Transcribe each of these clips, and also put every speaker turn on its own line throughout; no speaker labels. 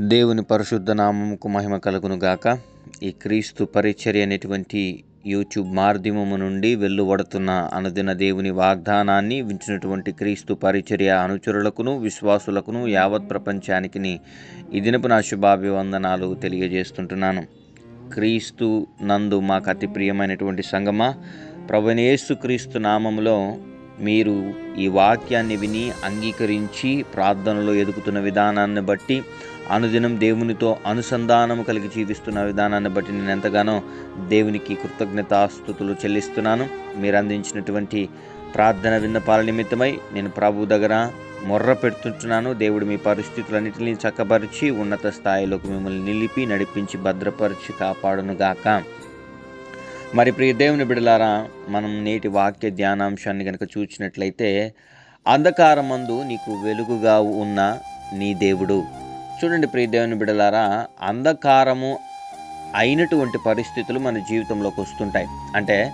దేవుని పరిశుద్ధ నామముకు మహిమ కలుగును గాక. ఈ క్రీస్తు పరిచర్య అనేటువంటి యూట్యూబ్ మాధ్యమము నుండి వెల్లువడుతున్న అనుదిన దేవుని వాగ్దానాన్ని వించినటువంటి క్రీస్తు పరిచర్య అనుచరులకును విశ్వాసులకును యావత్ ప్రపంచానికి ఈ దినపు నా శుభాభివందనాలు తెలియజేస్తుంటున్నాను. క్రీస్తు నందు మాకు అతి ప్రియమైనటువంటి సంగమా ప్రభునేసు క్రీస్తు నామములో మీరు ఈ వాక్యాన్ని విని అంగీకరించి ప్రార్థనలో ఎదుగుతున్న విధానాన్ని బట్టి అనుదినం దేవునితో అనుసంధానము కలిగి జీవిస్తున్న విధానాన్ని బట్టి నేను ఎంతగానో దేవునికి కృతజ్ఞతాస్థుతులు చెల్లిస్తున్నాను. మీరు అందించినటువంటి ప్రార్థన విన్నపాల నిమిత్తమై నేను ప్రభు దగ్గర మొర్ర పెడుతుంటున్నాను. దేవుడు మీ పరిస్థితులన్నింటినీ చక్కపరిచి ఉన్నత స్థాయిలోకి మిమ్మల్ని నిలిపి నడిపించి భద్రపరిచి కాపాడునుగాక. మరి ప్రియ దేవుని బిడలారా మనం నేటి వాక్య ధ్యానాంశాన్ని కనుక చూసినట్లయితే అంధకారమందు నీకు వెలుగుగా ఉన్న నీ దేవుడు. చూడండి ప్రియదేవుని బిడలారా అంధకారము అయినటువంటి పరిస్థితులు మన జీవితంలోకి వస్తుంటాయి. అంటే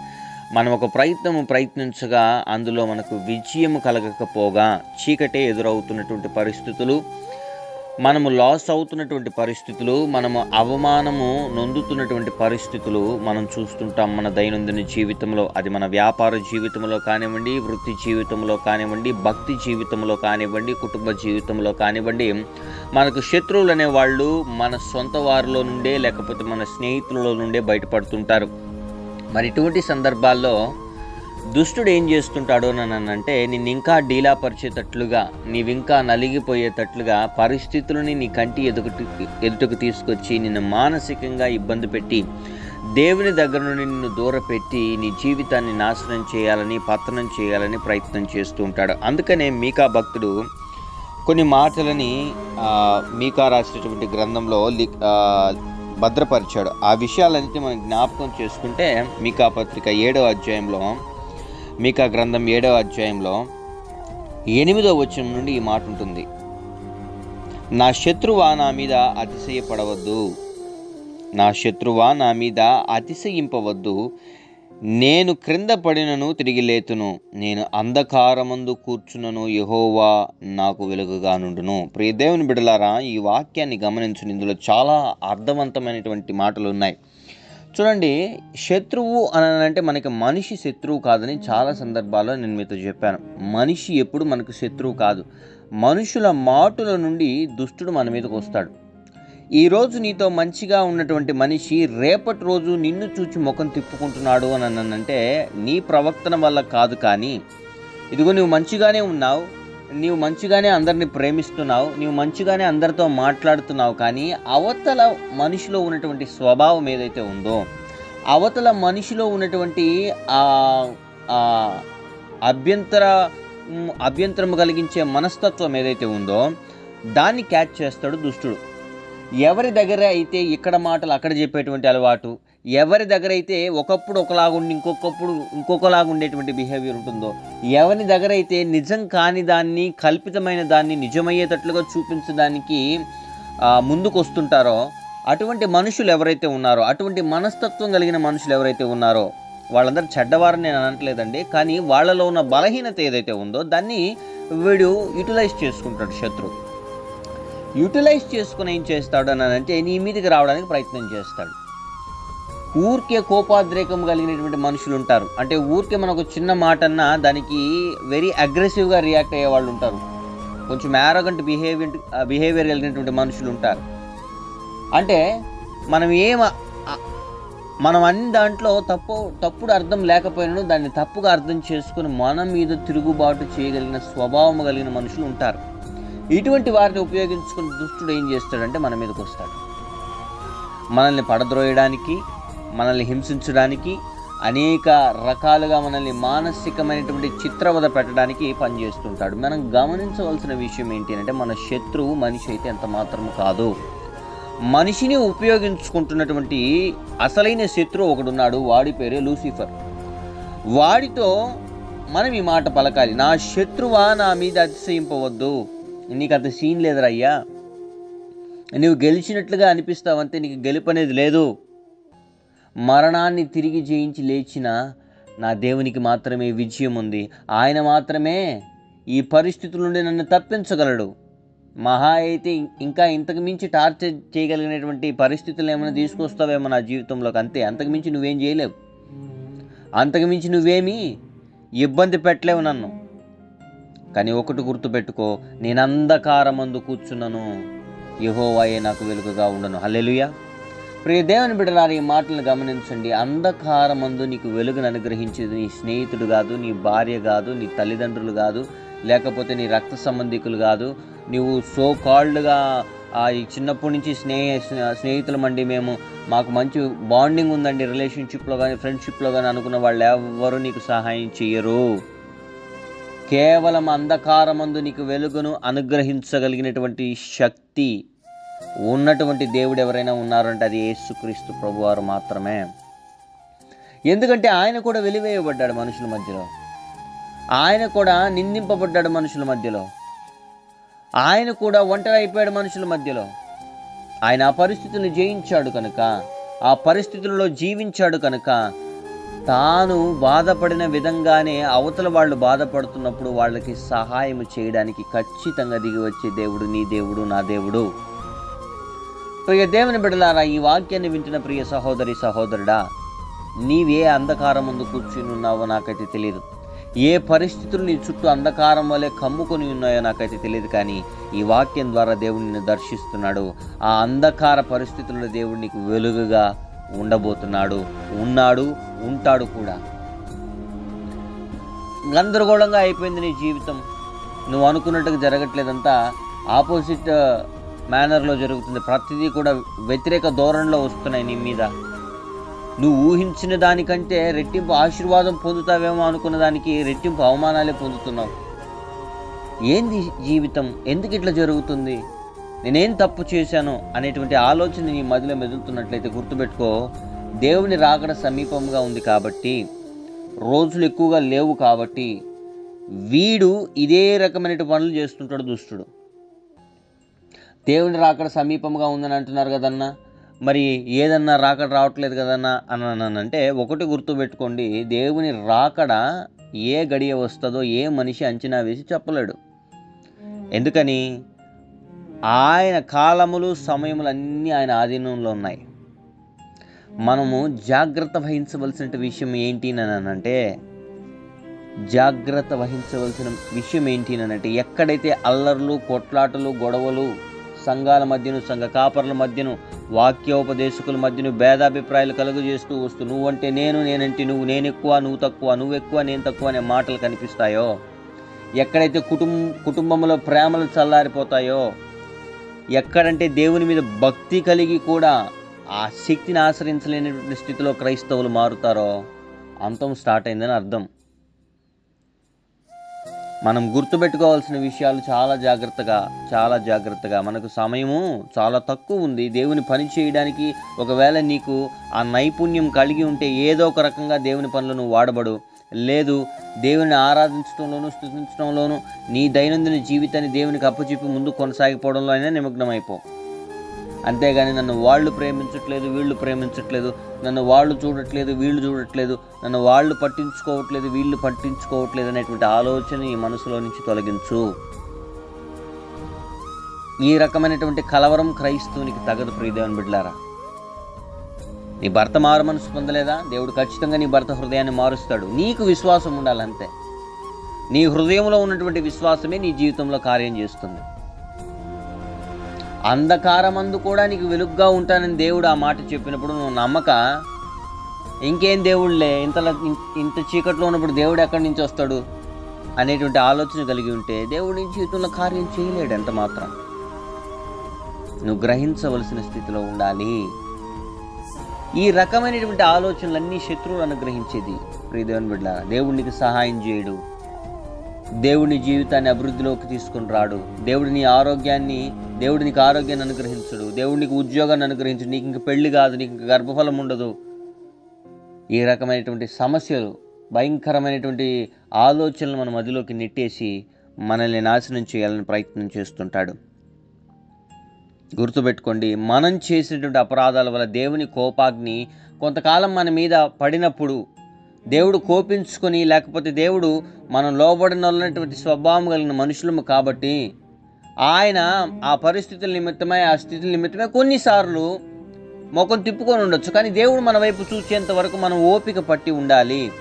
మనం ఒక ప్రయత్నము ప్రయత్నించగా అందులో మనకు విజయం కలగకపోగా చీకటే ఎదురవుతున్నటువంటి పరిస్థితులు మనము లాస్ అవుతున్నటువంటి పరిస్థితులు మనము అవమానము నొందుతున్నటువంటి పరిస్థితులు మనం చూస్తుంటాం మన దైనందిన జీవితంలో. అది మన వ్యాపార జీవితంలో కానివ్వండి వృత్తి జీవితంలో కానివ్వండి భక్తి జీవితంలో కానివ్వండి కుటుంబ జీవితంలో కానివ్వండి మనకు శత్రువులు అనేవాళ్ళు మన సొంత వారిలో నుండే లేకపోతే మన స్నేహితులలో నుండే బయటపడుతుంటారు. మరి ఇటువంటి సందర్భాల్లో దుష్టుడు ఏం చేస్తుంటాడు అని అంటే నిన్ను ఇంకా డీలాపరిచేటట్లుగా నీవింకా నలిగిపోయేటట్లుగా పరిస్థితులని నీ కంటి ఎదుటి ఎదుటకు తీసుకొచ్చి నిన్ను మానసికంగా ఇబ్బంది పెట్టి దేవుని దగ్గర నుండి నిన్ను దూరపెట్టి నీ జీవితాన్ని నాశనం చేయాలని పతనం చేయాలని ప్రయత్నం చేస్తూ ఉంటాడు. అందుకనే మీకా భక్తుడు కొన్ని మాటలని మీకా రాసినటువంటి గ్రంథంలో భద్రపరిచాడు. ఆ విషయాలన్నిటి మనం జ్ఞాపకం చేసుకుంటే మీకా పత్రిక ఏడో అధ్యాయంలో మీకా గ్రంథం ఏడవ అధ్యాయంలో ఎనిమిదో వచనం నుండి ఈ మాట ఉంటుంది. నా శత్రువా నా మీద అతిశయపడవద్దు. నా శత్రువా నా మీద అతిశయింపవద్దు. నేను క్రింద పడినను తిరిగి లేతును. నేను అంధకారమందు కూర్చున్నను యహోవా నాకు వెలుగుగా నుండును. ప్రియ దేవుని బిడలారా ఈ వాక్యాన్ని గమనించు. ఇందులో చాలా అర్థవంతమైనటువంటి మాటలు ఉన్నాయి. చూడండి శత్రువు అని అంటే మనకి మనిషి శత్రువు కాదని చాలా సందర్భాల్లో నేను మీతో చెప్పాను. మనిషి ఎప్పుడు మనకు శత్రువు కాదు. మనుషుల మాటుల నుండి దుష్టుడు మన మీదకి వస్తాడు. ఈరోజు నీతో మంచిగా ఉన్నటువంటి మనిషి రేపటి రోజు నిన్ను చూచి ముఖం తిప్పుకుంటున్నాడు అని అంటే నీ ప్రవర్తన వల్ల కాదు కానీ ఇదిగో నువ్వు మంచిగానే ఉన్నావు నీవు మంచిగానే అందరిని ప్రేమిస్తున్నావు నీవు మంచిగానే అందరితో మాట్లాడుతున్నావు కానీ అవతల మనిషిలో ఉన్నటువంటి స్వభావం ఏదైతే ఉందో అవతల మనిషిలో ఉన్నటువంటి అభ్యంతర అభ్యంతరం కలిగించే మనస్తత్వం ఏదైతే ఉందో దాన్ని క్యాచ్ చేస్తాడు దుష్టుడు. ఎవరి దగ్గర అయితే ఇక్కడ మాటలు అక్కడ చెప్పేటువంటి అలవాటు ఎవరి దగ్గర అయితే ఒకప్పుడు ఒకలాగుండి ఇంకొకప్పుడు ఇంకొకలాగా ఉండేటువంటి బిహేవియర్ ఉంటుందో ఎవరి దగ్గర అయితే నిజం కాని దాన్ని కల్పితమైన దాన్ని నిజమయ్యేటట్లుగా చూపించడానికి ముందుకు వస్తుంటారో అటువంటి మనుషులు ఎవరైతే ఉన్నారో అటువంటి మనస్తత్వం కలిగిన మనుషులు ఎవరైతే ఉన్నారో వాళ్ళందరూ చెడ్డవారని నేను అనట్లేదండి కానీ వాళ్ళలో ఉన్న బలహీనత ఏదైతే ఉందో దాన్ని వీడు యూటిలైజ్ చేసుకుంటాడు శత్రు యూటిలైజ్ చేసుకుని ఏం చేస్తాడు అని అంటే నీ మీదకి రావడానికి ప్రయత్నం చేస్తాడు. ఊరికే కోపాద్రేకం కలిగినటువంటి మనుషులు ఉంటారు. అంటే ఊరికే మనకు చిన్న మాట అన్నా దానికి వెరీ అగ్రెసివ్గా రియాక్ట్ అయ్యే వాళ్ళు ఉంటారు. కొంచెం మ్యారగంట్ బిహేవియర్ బిహేవియర్ కలిగినటువంటి మనుషులు ఉంటారు. అంటే మనం ఏం మనం అన్ని దాంట్లో తప్పు తప్పుడు అర్థం లేకపోయినా దాన్ని తప్పుగా అర్థం చేసుకుని మన మీద తిరుగుబాటు చేయగలిగిన స్వభావం కలిగిన మనుషులు ఉంటారు. ఇటువంటి వారిని ఉపయోగించుకుని దుష్టుడు ఏం చేస్తాడంటే మన మీదకి వస్తాడు. మనల్ని పడద్రోయడానికి మనల్ని హింసించడానికి అనేక రకాలుగా మనల్ని మానసికమైనటువంటి చిత్రవద పెట్టడానికి పనిచేస్తుంటాడు. మనం గమనించవలసిన విషయం ఏంటి అంటే మన శత్రువు మనిషి అయితే ఎంత మాత్రం కాదు. మనిషిని ఉపయోగించుకుంటున్నటువంటి అసలైన శత్రువు ఒకడున్నాడు వాడి పేరే లూసిఫర్. వాడితో మనం ఈ మాట పలకాలి. నా శత్రువా నా మీద అతిశయింపవద్దు. నీకు అంత సీన్ లేదురయ్యా నువ్వు గెలిచినట్లుగా అనిపిస్తావంతే నీకు గెలుపు అనేది లేదు. మరణాన్ని తిరిగి జయించి లేచిన నా దేవునికి మాత్రమే విజయం ఉంది. ఆయన మాత్రమే ఈ పరిస్థితుల నుండి నన్ను తప్పించగలడు. మహా అయితే ఇంకా ఇంతకు మించి టార్చర్ చేయగలిగినటువంటి పరిస్థితులు ఏమైనా తీసుకొస్తావేమో నా జీవితంలోకి? అంతే అంతకు మించి నువ్వేం చేయలేవు. అంతకు మించి నువ్వేమీ ఇబ్బంది పెట్టలేవు నన్ను. కానీ ఒకటి గుర్తుపెట్టుకో నేను అంధకారమందు కూర్చున్నాను. యహోవాయే నాకు వెలుగుగా ఉండను. హల్లెలుయా. ప్రియ దేవుని బిడ్డలారు ఈ మాటలను గమనించండి. అంధకారమందు నీకు వెలుగును అనుగ్రహించేది నీ స్నేహితుడు కాదు నీ భార్య కాదు నీ తల్లిదండ్రులు కాదు లేకపోతే నీ రక్త సంబంధికులు కాదు. నువ్వు సో కాల్డ్గా ఈ చిన్నప్పటి నుంచి స్నేహ స్నేహితులమండి మేము. మాకు మంచి బాండింగ్ ఉందండి రిలేషన్షిప్లో కానీ ఫ్రెండ్షిప్లో కానీ అనుకున్న వాళ్ళు ఎవరు నీకు సహాయం చేయరు కేవలం అంధకారమందు నీకు వెలుగును అనుగ్రహించగలిగినటువంటి శక్తి ఉన్నటువంటి దేవుడు ఎవరైనా ఉన్నారంటే అది యేసుక్రీస్తు ప్రభువారు మాత్రమే. ఎందుకంటే ఆయన కూడా వెలివేయబడ్డాడు మనుషుల మధ్యలో. ఆయన కూడా నిందింపబడ్డాడు మనుషుల మధ్యలో. ఆయన కూడా ఒంటరి అయిపోయాడు మనుషుల మధ్యలో. ఆయన ఆ పరిస్థితులను జయించాడు కనుక ఆ పరిస్థితులలో జీవించాడు కనుక తాను బాధపడిన విధంగానే అవతల వాళ్ళు బాధపడుతున్నప్పుడు వాళ్ళకి సహాయం చేయడానికి ఖచ్చితంగా దిగి వచ్చే దేవుడు నీ దేవుడు నా దేవుడు. ప్రియ దేవుని బిడలారా ఈ వాక్యాన్ని వింటున్న ప్రియ సహోదరి సహోదరుడా నీవే అంధకారం ముందు కూర్చుని ఉన్నావో నాకైతే తెలియదు ఏ పరిస్థితులు నీ చుట్టూ అంధకారం వలె కమ్ముకొని ఉన్నాయో నాకైతే తెలియదు కానీ ఈ వాక్యం ద్వారా దేవుడు నిన్ను దర్శిస్తున్నాడు. ఆ అంధకార పరిస్థితుల్లో దేవుడు నీకు వెలుగుగా ఉండబోతున్నాడు ఉన్నాడు ఉంటాడు కూడా. గందరగోళంగా అయిపోయింది నీ జీవితం. నువ్వు అనుకున్నట్టుగా జరగట్లేదంతా. ఆపోజిట్ మేనర్లో జరుగుతుంది. ప్రతిదీ కూడా వ్యతిరేక ధోరణిలో వస్తున్నాయి నీ మీద. నువ్వు ఊహించిన దానికంటే రెట్టింపు ఆశీర్వాదం పొందుతావేమో అనుకున్న దానికి రెట్టింపు అవమానాలే పొందుతున్నావు. ఏంది జీవితం? ఎందుకు ఇట్లా జరుగుతుంది? నేనేం తప్పు చేశాను? అనేటువంటి ఆలోచన నీ మదిలో మెదులుతున్నట్లయితే గుర్తుపెట్టుకో దేవుని రాకడ సమీపంగా ఉంది కాబట్టి రోజులు ఎక్కువగా లేవు కాబట్టి వీడు ఇదే రకమైన పనులు చేస్తుంటాడు దుష్టుడు. దేవుని రాకడ సమీపంగా ఉందని అంటున్నారు కదన్నా. మరి ఏదన్నా రాకడ రావట్లేదు కదన్నా అని అంటే ఒకటి గుర్తుపెట్టుకోండి దేవుని రాకడ ఏ గడియ వస్తుందో ఏ మనిషి అంచనా వేసి చెప్పలేడు. ఎందుకని? ఆయన కాలములు సమయములు అన్నీ ఆయన ఆధీనంలో ఉన్నాయి. మనము జాగ్రత్త వహించవలసిన విషయం ఏంటి అంటే జాగ్రత్త వహించవలసిన విషయం ఏంటి అంటే ఎక్కడైతే అల్లర్లు కొట్లాటలు గొడవలు సంఘాల మధ్యను సంఘ కాపర్ల మధ్యను వాక్యోపదేశకుల మధ్యను భేదాభిప్రాయాలు కలుగు చేస్తూ వస్తూ నువ్వంటే నేను నేనంటే నువ్వు నేను ఎక్కువ నువ్వు తక్కువ నువ్వు ఎక్కువ నేను తక్కువ అనే మాటలు కనిపిస్తాయో? ఎక్కడైతే కుటుంబ కుటుంబంలో ప్రేమలు చల్లారిపోతాయో? ఎక్కడంటే దేవుని మీద భక్తి కలిగి కూడా ఆ శక్తిని ఆశ్రయించలేనటువంటి స్థితిలో క్రైస్తవులు మారుతారో? అంతం స్టార్ట్ అయిందని అర్థం. మనం గుర్తుపెట్టుకోవాల్సిన విషయాలు చాలా జాగ్రత్తగా చాలా జాగ్రత్తగా. మనకు సమయము చాలా తక్కువ ఉంది. దేవుని పని చేయడానికి ఒకవేళ నీకు ఆ నైపుణ్యం కలిగి ఉంటే ఏదో ఒక రకంగా దేవుని పనులను వాడబడు. లేదు దేవుని ఆరాధించడంలోనూ స్థుతించడంలోనూ నీ దైనందిన జీవితాన్ని దేవునికి అప్పచెప్పి ముందు కొనసాగిపోవడంలో అయినా నిమగ్నమైపో. అంతేగాని నన్ను వాళ్ళు ప్రేమించట్లేదు వీళ్ళు ప్రేమించట్లేదు నన్ను వాళ్ళు చూడట్లేదు వీళ్ళు చూడట్లేదు నన్ను వాళ్ళు పట్టించుకోవట్లేదు వీళ్ళు పట్టించుకోవట్లేదు అనేటువంటి ఆలోచన ఈ మనసులో నుంచి తొలగించు. ఈ రకమైనటువంటి కలవరం క్రైస్తవునికి తగదు ప్రియదేవన్ బిడ్లారా నీ భర్త మారు మనసు పొందలేదా? దేవుడు ఖచ్చితంగా నీ భర్త హృదయాన్ని మారుస్తాడు. నీకు విశ్వాసం ఉండాలంతే. నీ హృదయంలో ఉన్నటువంటి విశ్వాసమే నీ జీవితంలో కార్యం చేస్తుంది. అంధకారమందు కూడా నీకు వెలుగ్గా ఉంటానని దేవుడు ఆ మాట చెప్పినప్పుడు నువ్వు నమ్మక? ఇంకేం దేవుళ్ళే? ఇంతలా ఇంత చీకట్లో ఉన్నప్పుడు దేవుడు ఎక్కడి నుంచి వస్తాడు? అనేటువంటి ఆలోచన కలిగి ఉంటే దేవుడి నుంచి జీవితంలో కార్యం చేయలేడు ఎంత మాత్రం. నువ్వు గ్రహించవలసిన స్థితిలో ఉండాలి. ఈ రకమైనటువంటి ఆలోచనలన్నీ శత్రువులు అనుగ్రహించేది. ప్రియదేవన్ బిడ్డ దేవుడికి సహాయం చేయడు. దేవుని జీవితాన్ని అభివృద్ధిలోకి తీసుకుని రాడు. దేవుడిని ఆరోగ్యాన్ని దేవుడు నీకు ఆరోగ్యాన్ని అనుగ్రహించడు. దేవుడు నీకు ఉద్యోగాన్ని అనుగ్రహించడు. నీకు ఇంక పెళ్ళి కాదు నీకు ఇంక గర్భఫలం ఉండదు. ఈ రకమైనటువంటి సమస్యలు భయంకరమైనటువంటి ఆలోచనలు మన మదిలోకి నెట్టేసి మనల్ని నాశనం చేయాలని ప్రయత్నం చేస్తుంటాడు. గుర్తుపెట్టుకోండి మనం చేసినటువంటి అపరాధాల వల్ల దేవుని కోపాగ్ని కొంతకాలం మన మీద పడినప్పుడు దేవుడు కోపించుకొని లేకపోతే దేవుడు మనం లోబడిన ఉన్నటువంటి స్వభావం కలిగిన మనుషులము కాబట్టి ఆయన ఆ పరిస్థితుల నిమిత్తమై ఆ స్థితుల నిమిత్తమై కొన్నిసార్లు ముఖం తిప్పుకొని ఉండొచ్చు. కానీ దేవుడు మన వైపు చూసేంత వరకు మనం ఓపిక పట్టి ఉండాలి.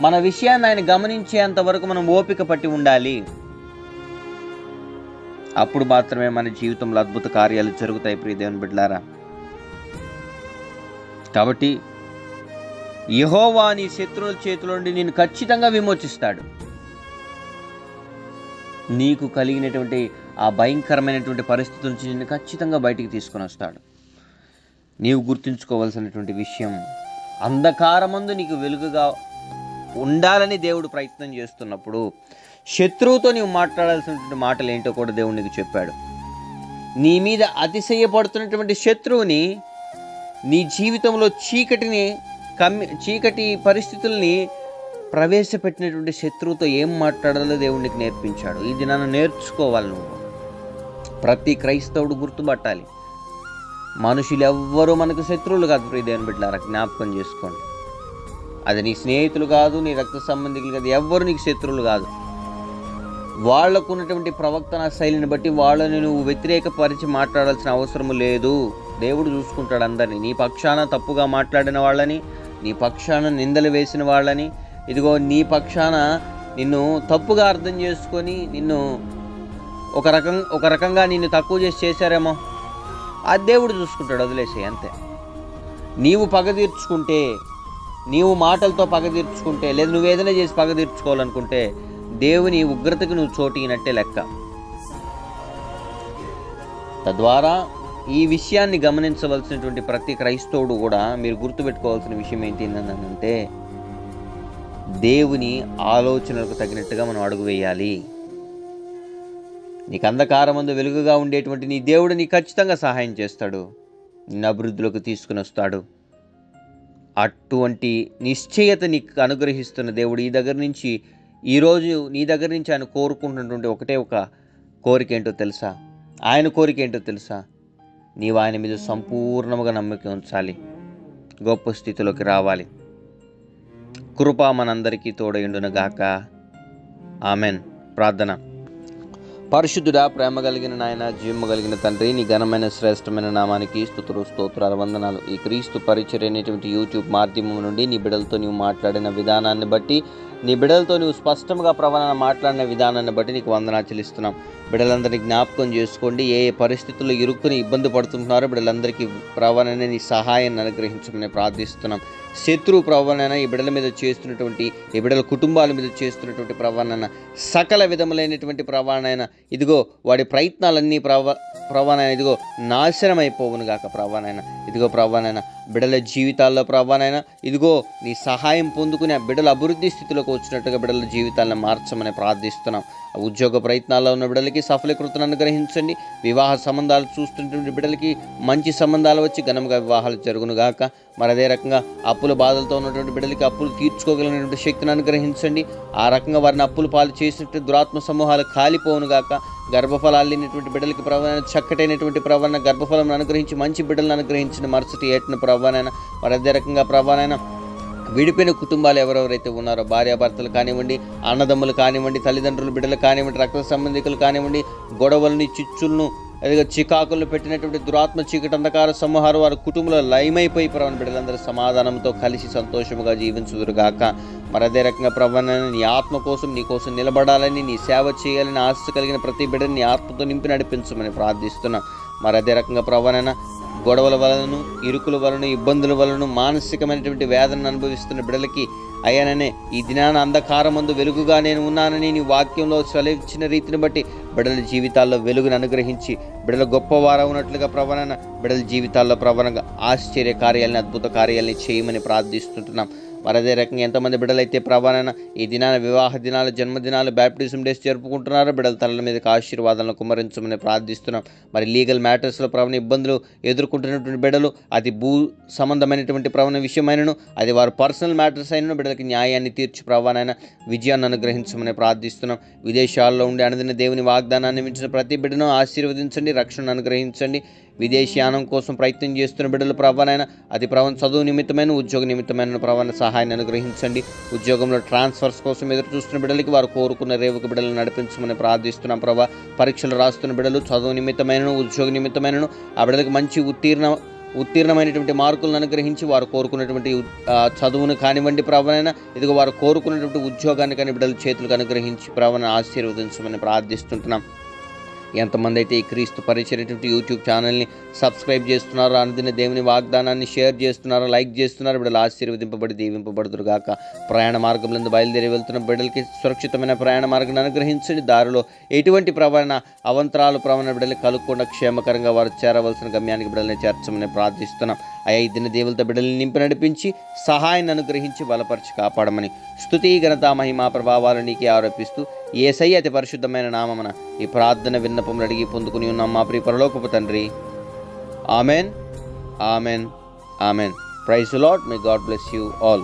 మన విషయాన్ని ఆయన గమనించేంత వరకు మనం ఓపిక పట్టి ఉండాలి. అప్పుడు మాత్రమే మన జీవితంలో అద్భుత కార్యాలు జరుగుతాయి ప్రియ దేవుని కాబట్టి యహోవా నీ శత్రువుల చేతిలో నుండి నేను ఖచ్చితంగా విమోచిస్తాడు. నీకు కలిగినటువంటి ఆ భయంకరమైనటువంటి పరిస్థితుల నుంచి నిన్ను ఖచ్చితంగా బయటికి తీసుకొని వస్తాడు. నీవు గుర్తుంచుకోవాల్సినటువంటి విషయం అంధకారమందు నీకు వెలుగుగా ఉండాలని దేవుడు ప్రయత్నం చేస్తున్నప్పుడు శత్రువుతో నీవు మాట్లాడాల్సినటువంటి మాటలు ఏంటో కూడా దేవుడు నీకు చెప్పాడు. నీ మీద అతిశయపడుతున్నటువంటి శత్రువుని నీ జీవితంలో చీకటిని కమ్మి చీకటి పరిస్థితుల్ని ప్రవేశపెట్టినటువంటి శత్రువుతో ఏం మాట్లాడాలో దేవుడికి నేర్పించాడు. ఇది నన్ను నేర్చుకోవాలి నువ్వు. ప్రతి క్రైస్తవుడు గుర్తుపట్టాలి. మనుషులు ఎవ్వరూ మనకు శత్రువులు కాదు ప్రియ దేవుని బిడ్డలారా జ్ఞాపకం చేసుకోండి. అది నీ స్నేహితులు కాదు నీ రక్త సంబంధికులు కాదు ఎవ్వరు నీకు శత్రువులు కాదు. వాళ్ళకు ఉన్నటువంటి ప్రవక్తన శైలిని బట్టి వాళ్ళని నువ్వు వ్యతిరేకపరిచి మాట్లాడాల్సిన అవసరం లేదు. దేవుడు చూసుకుంటాడు అందరినీ. నీ పక్షాన తప్పుగా మాట్లాడిన వాళ్ళని నీ పక్షాన నిందలు వేసిన వాళ్ళని ఇదిగో నీ పక్షాన నిన్ను తప్పుగా అర్థం చేసుకొని నిన్ను ఒక రకం ఒక రకంగా నిన్ను తక్కువ చేసి చేశారేమో. ఆ దేవుడు చూసుకుంటాడు వదిలేసే అంతే. నీవు పగ తీర్చుకుంటే నీవు మాటలతో పగ తీర్చుకుంటే లేదా నువ్వేదైనా చేసి పగ తీర్చుకోవాలనుకుంటే దేవుని ఉగ్రతకు నువ్వు చోటినట్టే లెక్క. తద్వారా ఈ విషయాన్ని గమనించవలసినటువంటి ప్రతి క్రైస్తవుడు కూడా మీరు గుర్తుపెట్టుకోవాల్సిన విషయం ఏంటి దేవుని ఆలోచనలకు తగినట్టుగా మనం అడుగు వేయాలి. నీకు అంధకారమందు వెలుగుగా ఉండేటువంటి నీ దేవుడు నీకు ఖచ్చితంగా సహాయం చేస్తాడు. నిన్ను అభివృద్ధిలోకి తీసుకుని వస్తాడు. అటువంటి నిశ్చయత నీకు అనుగ్రహిస్తున్న దేవుడు ఈ దగ్గర నుంచి ఈరోజు నీ దగ్గర నుంచి ఆయన కోరుకుంటున్నటువంటి ఒకటే ఒక కోరిక ఏంటో తెలుసా? ఆయన కోరిక ఏంటో తెలుసా? నీవు ఆయన మీద సంపూర్ణముగా నమ్మకం ఉంచాలి. గొప్ప స్థితిలోకి రావాలి. కృప మనందరికీ తోడయుండును గాక. ఆమెన్. ప్రార్థన. పరిశుద్ధుడా ప్రేమ కలిగిన నాయన జీవము కలిగిన తండ్రి నీ ఘనమైన శ్రేష్టమైన నామానికి స్థుతులు స్తోత్రాలు వందనాలు. ఈ క్రీస్తు పరిచర్య అనేటువంటి యూట్యూబ్ మాధ్యమం నుండి నీ బిడలతో నీవు మాట్లాడిన విధానాన్ని బట్టి నీ బిడలతో నువ్వు స్పష్టంగా ప్రవణన మాట్లాడిన విధానాన్ని బట్టి నీకు వందనా చెల్లిస్తున్నాం. బిడ్డలందరినీ జ్ఞాపకం చేసుకోండి. ఏ ఏ పరిస్థితుల్లో ఇరుక్కుని ఇబ్బంది పడుతుంటున్నారో బిడ్డలందరికీ ప్రవణనే నీ సహాయాన్ని అనుగ్రహించమని ప్రార్థిస్తున్నాం. శత్రు ప్రవణన ఈ బిడ్డల మీద చేస్తున్నటువంటి ఈ బిడ్డల కుటుంబాల మీద చేస్తున్నటువంటి ప్రవణన సకల విధములైనటువంటి ప్రవణన ఇదిగో వాడి ప్రయత్నాలన్నీ ప్రవ ప్రవణన ఇదిగో నాశనం అయిపోవును గాక ప్రవణన ఇదిగో ప్రవణన. బిడల జీవితాల్లో ప్రభానైనా ఇదిగో నీ సహాయం పొందుకుని ఆ బిడ్డల అభివృద్ధి స్థితిలోకి వచ్చినట్టుగా బిడల జీవితాలను మార్చమని ప్రార్థిస్తున్నాం. ఉద్యోగ ప్రయత్నాల్లో ఉన్న బిడ్డలకి సఫలీకృతను అనుగ్రహించండి. వివాహ సంబంధాలు చూస్తున్నటువంటి బిడ్డలకి మంచి సంబంధాలు వచ్చి ఘనంగా వివాహాలు జరుగునుగాక. మరి అదే రకంగా అప్పుల బాధలతో ఉన్నటువంటి బిడ్డలకి అప్పులు తీర్చుకోగలిగినటువంటి శక్తిని అనుగ్రహించండి. ఆ రకంగా వారిని అప్పులు పాలు చేసినట్టు దురాత్మ సమూహాలు కాలిపోవునుగాక. గర్భఫలాలు లేనటువంటి బిడ్డలకి ప్రవణ చక్కటైనటువంటి ప్రవణ గర్భఫలం అనుగ్రహించి మంచి బిడ్డలను అనుగ్రహించిన మరుసటి ఏటిన ప్రవణైనా మరి అదే రకంగా ప్రవణైనా విడిపోయిన కుటుంబాలు ఎవరెవరైతే ఉన్నారో భార్యాభర్తలు కానివ్వండి అన్నదమ్ములు కానివ్వండి తల్లిదండ్రులు బిడ్డలు కానివ్వండి రక్త సంబంధికులు కానివ్వండి గొడవలని చిచ్చులను అదిగా చికాకులు పెట్టినటువంటి దురాత్మ చీకటి అంధకార సమూహాలు వారి కుటుంబంలో లయమైపోయి ప్రవణ బిడ్డలందరూ సమాధానంతో కలిసి సంతోషముగా జీవించుదురుగాక. మరి అదే రకంగా ప్రవణ నీ ఆత్మ కోసం నీ కోసం నిలబడాలని నీ సేవ చేయాలని ఆశ కలిగిన ప్రతి బిడ్డని నీ ఆత్మతో నింపి నడిపించమని ప్రార్థిస్తున్నాం. మరి అదే రకంగా ప్రవణన గొడవల వలనను ఇరుకుల వలన ఇబ్బందుల వలన మానసికమైనటువంటి వేదనను అనుభవిస్తున్న బిడ్డలకి అయ్యాననే ఈ దినాన అంధకారమందు వెలుగుగా నేను ఉన్నానని నీ వాక్యంలో సెలవిచ్చిన రీతిని బట్టి బిడ్డల జీవితాల్లో వెలుగును అనుగ్రహించి బిడ్డల గొప్పవారు ఉన్నట్లుగా ప్రవణన బిడ్డల జీవితాల్లో ప్రవణంగా ఆశ్చర్య కార్యాలని అద్భుత కార్యాలని చేయమని ప్రార్థిస్తుంటున్నాం. మరి అదే రకంగా ఎంతమంది బిడ్డలైతే ప్రవాణన ఈ దినాన వివాహ దినాలు జన్మదినాలు బ్యాప్టిజం డేస్ జరుపుకుంటున్నారో బిడ్డల తలల మీదకి ఆశీర్వాదాలను కుమరించమని ప్రార్థిస్తున్నాం. మరి లీగల్ మ్యాటర్స్లో ప్రవణ ఇబ్బందులు ఎదుర్కొంటున్నటువంటి బిడ్డలు అది భూ సంబంధమైనటువంటి ప్రవణ విషయమైనను అది వారు పర్సనల్ మ్యాటర్స్ అయినను బిడ్డలకి న్యాయాన్ని తీర్చి ప్రవాణైన విజయాన్ని అనుగ్రహించమని ప్రార్థిస్తున్నాం. విదేశాల్లో ఉండి అనదిన దేవుని వాగ్దానాన్ని మించిన ప్రతి బిడ్డను ఆశీర్వదించండి రక్షణను అనుగ్రహించండి. విదేశీయానం కోసం ప్రయత్నం చేస్తున్న బిడ్డలు ప్రవణైన అది ప్రవణ చదువు నిమిత్తమైన ఉద్యోగ నిమిత్తమైన ప్రవణ సహాయం సహాయాన్ని అనుగ్రహించండి. ఉద్యోగంలో ట్రాన్స్ఫర్స్ కోసం ఎదురు చూస్తున్న బిడ్డలకి వారు కోరుకున్న రేవుకు బిడ్డలను నడిపించమని ప్రార్థిస్తున్నాం ప్రభా. పరీక్షలు రాస్తున్న బిడ్డలు చదువు నిమిత్తమైనను ఉద్యోగ నిమిత్తమైనను ఆ బిడ్డలకు మంచి ఉత్తీర్ణ ఉత్తీర్ణమైనటువంటి మార్కులను అనుగ్రహించి వారు కోరుకున్నటువంటి చదువును కానివ్వండి ప్రవణ ఇదిగో వారు కోరుకున్నటువంటి ఉద్యోగాన్ని కానీ బిడ్డల చేతులకు అనుగ్రహించి ప్రవణ ఆశీర్వదించమని ప్రార్థిస్తుంటున్నాం. ఎంతమంది అయితే ఈ క్రీస్తు పరిచయటువంటి యూట్యూబ్ ఛానల్ని సబ్స్క్రైబ్ చేస్తున్నారో అనుదిన దేవుని వాగ్దానాన్ని షేర్ చేస్తున్నారో లైక్ చేస్తున్నారో బిడ్డలు ఆశీర్వదింపబడి దీవింపబడుతురు గాక. ప్రయాణ మార్గంలో బయలుదేరి వెళ్తున్న బిడ్డలకి సురక్షితమైన ప్రయాణ మార్గాన్ని అనుగ్రహించండి. దారిలో ఎటువంటి ప్రవణ అవంతరాలు ప్రవణ బిడ్డలు కలుగకుండా క్షేమకరంగా వారు చేరవలసిన గమ్యానికి బిడ్డల్ని చేర్చమని ప్రార్థిస్తున్నాం. అయ్యా ఈ దిన దేవులతో బిడ్డల్ని నింపి నడిపించి సహాయాన్ని అనుగ్రహించి బలపరిచి కాపాడమని స్థుతి ఘనత మహిమా ప్రభావాలు నీకే ఆరోపిస్తూ ఏసై అతి పరిశుద్ధమైన నామమున ఈ ప్రార్థన విన్నపములు అడిగి పొందుకుని ఉన్నాం మా ప్రియ పరలోకపు తండ్రి. Amen. Amen. Amen. Praise lord may God bless you all.